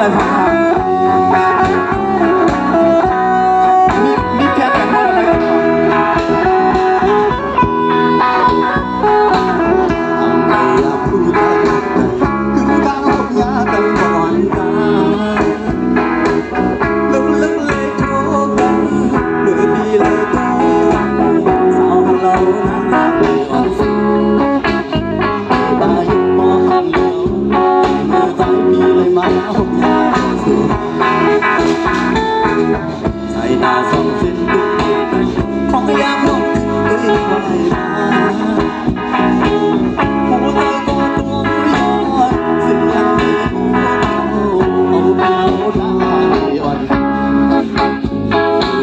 อะมีแค่แต่งหน้าอะไรกัเรานั้นรั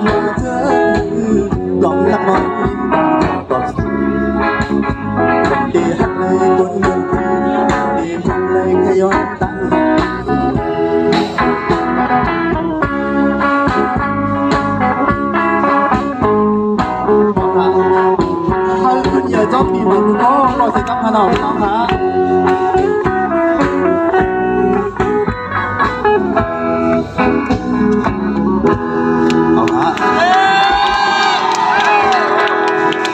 เธอเธอกล่อมนักนอนกินกล่อมสีดีหักเลยบนเงินดีหักเลยขย้อนตังถ้าคุณอย่าจ้องปีมันก็รอสิครับพนาพี่น้องครั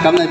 I'm not ơn